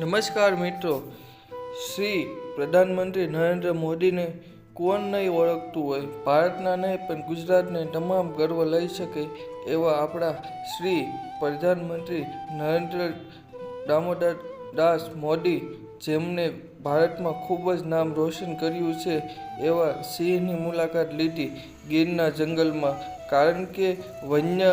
નમસ્કાર મિત્રો. શ્રી પ્રધાનમંત્રી નરેન્દ્ર મોદીને કોણ નહીં ઓળખતું હોય, ભારતના નહીં, પણ ગુજરાતને તમામ ગર્વ લઈ શકે એવા આપણા શ્રી પ્રધાનમંત્રી નરેન્દ્ર દામોદર દાસ મોદી જેમને ભારતમાં ખૂબ જ નામ રોશન કર્યું છે, એવા સિંહની મુલાકાત લીધી ગીરના જંગલમાં. કારણ કે વન્ય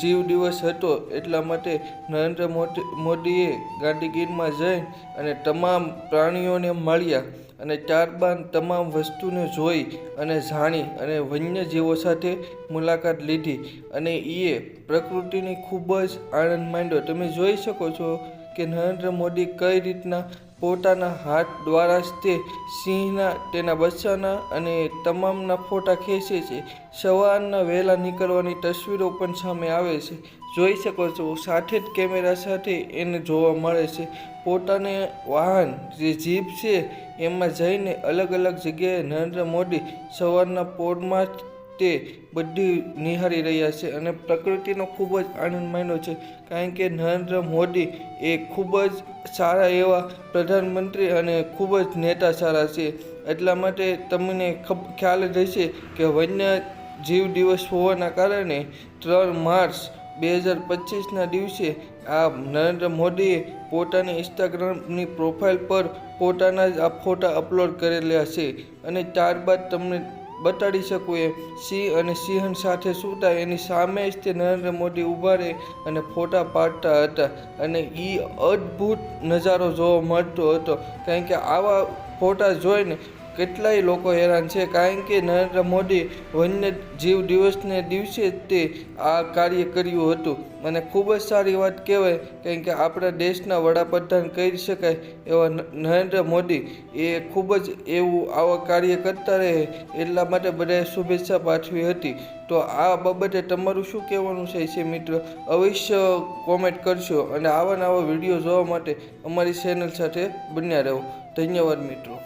જીવ દિવસ હતો, એટલા માટે નરેન્દ્ર મોદી મોદીએ ગાંધીગીરમાં જઈ અને તમામ પ્રાણીઓને મળ્યા અને ત્યારબાદ તમામ વસ્તુને જોઈ અને જાણી અને વન્યજીવો સાથે મુલાકાત લીધી. અને એ પ્રકૃતિની ખૂબ જ આનંદ માંડ્યો. તમે જોઈ શકો છો કે નરેન્દ્ર મોદી કઈ રીતના પોતાના હાથ દ્વારા તે સિંહના, તેના બચ્ચાના અને તમામના ફોટા ખેંચે છે. સવારના વહેલા નીકળવાની તસવીરો પણ સામે આવે છે. જોઈ શકો છો, સાથે જ કેમેરા સાથે એને જોવા મળે છે. પોતાને વાહન, જે જીપ છે, એમાં જઈને અલગ અલગ જગ્યાએ નરેન્દ્ર મોદી સવારના પોરમાં તે બધી નિહાળી રહ્યા છે અને પ્રકૃતિનો ખૂબ જ આનંદ માન્યો છે. કારણ કે નરેન્દ્ર મોદી એ ખૂબ જ સારા એવા પ્રધાનમંત્રી અને ખૂબ જ નેતા સારા છે. એટલા માટે તમને ખ્યાલ જ હશે કે વન્ય જીવ દિવસ હોવાના કારણે ત્રણ માર્ચ બે હજાર પચીસના દિવસે આ નરેન્દ્ર મોદીએ પોતાની ઇન્સ્ટાગ્રામની પ્રોફાઇલ પર પોતાના જ આ ફોટા અપલોડ કરેલા છે. અને ત્યારબાદ તમને બતાડી શકું એમ સિંહ અને સિંહણ સાથે સૂતા એની સામે જ તે નરેન્દ્ર મોદી ઊભા રહે અને ફોટા પાડતા હતા. અને એ અદ્ભુત નજારો જોવા મળતો હતો. કારણ કે આવા ફોટા જોઈને કેટલાય લોકો હેરાન છે કારણ કે નરેન્દ્ર મોદી વન્યજીવ દિવસને દિવસે તે આ કાર્ય કર્યું હતું. અને ખૂબ જ સારી વાત કહેવાય કારણ કે આપણા દેશના વડાપ્રધાન કહી શકાય એવા નરેન્દ્ર મોદી એ ખૂબ જ એવું આવા કાર્ય કરતા રહે એટલા માટે બધાએ શુભેચ્છા પાઠવી હતી. તો આ બાબતે તમારું શું કહેવાનું છે મિત્ર? અવશ્ય કોમેન્ટ કરશો અને આવા નવા વીડિયો જોવા માટે અમારી ચેનલ સાથે બન્યા રહો. ધન્યવાદ મિત્રો.